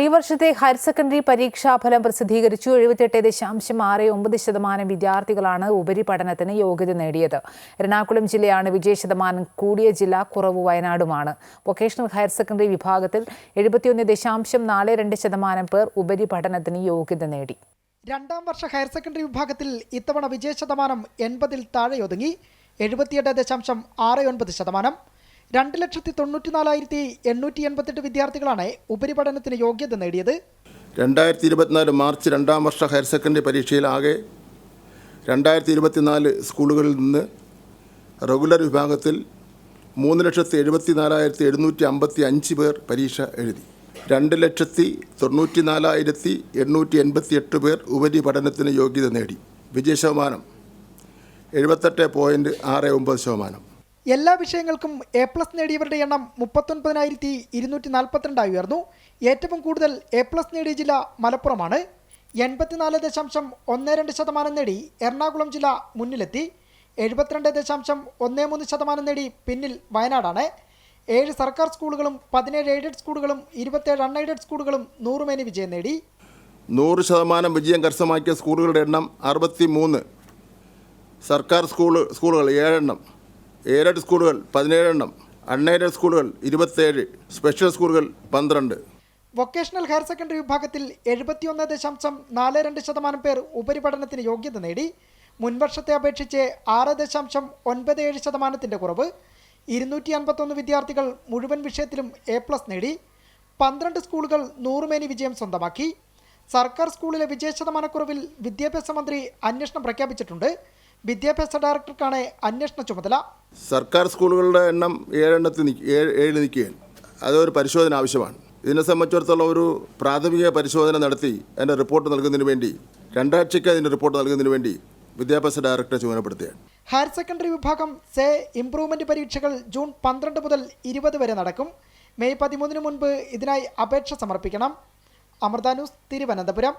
ഈ വർഷത്തെ higher secondary പരീക്ഷാഫലം പ്രസിദ്ധീകരിച്ചു. എഴുപത്തിയെട്ട് ദശാംശം ആറ് ഒമ്പത് ശതമാനം വിദ്യാർത്ഥികളാണ് ഉപരിപഠനത്തിന് യോഗ്യത നേടിയത്. എറണാകുളം ജില്ലയാണ് വിജയ ശതമാനം കൂടിയ ജില്ല കുറവ് വയനാടുമാണ്. വൊക്കേഷണൽ ഹയർ സെക്കൻഡറി വിഭാഗത്തിൽ എഴുപത്തിയൊന്ന് ദശാംശം നാല് രണ്ട് ശതമാനം പേർ ഉപരിപഠനത്തിന് യോഗ്യത നേടി. രണ്ടാം വർഷ ഹയർ സെക്കൻഡറി വിഭാഗത്തിൽ ഇത്തവണ വിജയ ശതമാനം എൺപതിൽ താഴെ ഒതുങ്ങി എഴുപത്തിയെട്ട് ദശാംശം ആറ് ഒൻപത് ശതമാനം രണ്ട് ലക്ഷത്തി തൊണ്ണൂറ്റിനാലായിരത്തി എണ്ണൂറ്റി എൺപത്തെട്ട് വിദ്യാർത്ഥികളാണ് ഉപരിപഠനത്തിന് യോഗ്യത നേടിയത്. രണ്ടായിരത്തി ഇരുപത്തിനാല് മാർച്ച് രണ്ടാം വർഷ ഹയർ സെക്കൻഡറി പരീക്ഷയിൽ ആകെ രണ്ടായിരത്തി ഇരുപത്തിനാല് സ്കൂളുകളിൽ നിന്ന് റെഗുലർ വിഭാഗത്തിൽ മൂന്ന് ലക്ഷത്തി എഴുപത്തി നാലായിരത്തി എഴുന്നൂറ്റി അമ്പത്തി അഞ്ച് പേർ പരീക്ഷ എഴുതി. രണ്ട് ലക്ഷത്തി തൊണ്ണൂറ്റി നാലായിരത്തി എണ്ണൂറ്റി എൺപത്തി എട്ട് പേർ ഉപരിപഠനത്തിന് യോഗ്യത നേടി. വിജയ ശതമാനം എഴുപത്തെട്ട് പോയിന്റ് ആറ് ഒമ്പത് ശതമാനം. എല്ലാ വിഷയങ്ങൾക്കും എ പ്ലസ് നേടിയവരുടെ എണ്ണം മുപ്പത്തൊൻപതിനായിരത്തി ഇരുന്നൂറ്റി നാൽപ്പത്തിരണ്ടായി ഉയർന്നു. ഏറ്റവും കൂടുതൽ എ പ്ലസ് നേടിയ ജില്ല മലപ്പുറമാണ്. എൺപത്തിനാല് ദശാംശം ഒന്ന് രണ്ട് ശതമാനം നേടി എറണാകുളം ജില്ല മുന്നിലെത്തി. എഴുപത്തിരണ്ട് ദശാംശം ഒന്ന് മൂന്ന് ശതമാനം നേടി പിന്നിൽ വയനാടാണ്. ഏഴ് സർക്കാർ സ്കൂളുകളും പതിനേഴ് എയ്ഡഡ് സ്കൂളുകളും ഇരുപത്തേഴ് അൺഎയ്ഡഡ് സ്കൂളുകളും നൂറുമേനി വിജയം നേടി. നൂറ് ശതമാനം വിജയം കരസ്ഥമാക്കിയ സ്കൂളുകളുടെ എണ്ണം അറുപത്തി മൂന്ന് സർക്കാർ സ്കൂൾ സ്കൂളുകൾ ഏഴെണ്ണം. എയ്ഡഡ് സ്കൂളുകൾ പതിനേഴെണ്ണം അൺഎയ്ഡഡ് സ്കൂളുകൾ ഇരുപത്തേഴ് സ്പെഷ്യൽ സ്കൂളുകൾ പന്ത്രണ്ട്. വൊക്കേഷണൽ ഹയർ സെക്കൻഡറി വിഭാഗത്തിൽ എഴുപത്തിയൊന്ന് ദശാംശം നാല് രണ്ട് ശതമാനം പേർ ഉപരിപഠനത്തിന് യോഗ്യത നേടി. മുൻവർഷത്തെ അപേക്ഷിച്ച് ആറ് ദശാംശം ഒൻപത് ഏഴ് ശതമാനത്തിന്റെ കുറവ്. ഇരുന്നൂറ്റി അൻപത്തൊന്ന് വിദ്യാർത്ഥികൾ മുഴുവൻ വിഷയത്തിലും എ പ്ലസ് നേടി. പന്ത്രണ്ട് സ്കൂളുകൾ നൂറുമേനി വിജയം സ്വന്തമാക്കി. സർക്കാർ സ്കൂളിലെ വിജയ ശതമാനക്കുറവിൽ വിദ്യാഭ്യാസ മന്ത്രി അന്വേഷണം പ്രഖ്യാപിച്ചിട്ടുണ്ട്. വിദ്യാഭ്യാസ ഡയറക്ടർക്കാണ് അന്വേഷണ ചുമതല. സർക്കാർ സ്കൂളുകളുടെ എണ്ണം ഏഴെണ്ണത്തിൽ ഏഴ് നിൽക്കുകയാണ്. അതൊരു പരിശോധന ആവശ്യമാണ്. ഇതിനെ സംബന്ധിച്ചിടത്തോളം ഒരു പ്രാഥമിക പരിശോധന നടത്തി അതിന്റെ റിപ്പോർട്ട് നൽകുന്നതിന് വേണ്ടി രണ്ടാഴ്ചയ്ക്ക് അതിന്റെ റിപ്പോർട്ട് നൽകുന്നതിന് വേണ്ടി വിദ്യാഭ്യാസ ഡയറക്ടറെ ചുമതലപ്പെടുത്തുകയാണ്. ഹയർ സെക്കൻഡറി വിഭാഗം സെ ഇംപ്രൂവ്മെന്റ് പരീക്ഷകൾ ജൂൺ പന്ത്രണ്ട് മുതൽ ഇരുപത് വരെ നടക്കും. മെയ് പതിമൂന്നിന് മുൻപ് ഇതിനായി അപേക്ഷ സമർപ്പിക്കണം. അമൃത ന്യൂസ് തിരുവനന്തപുരം.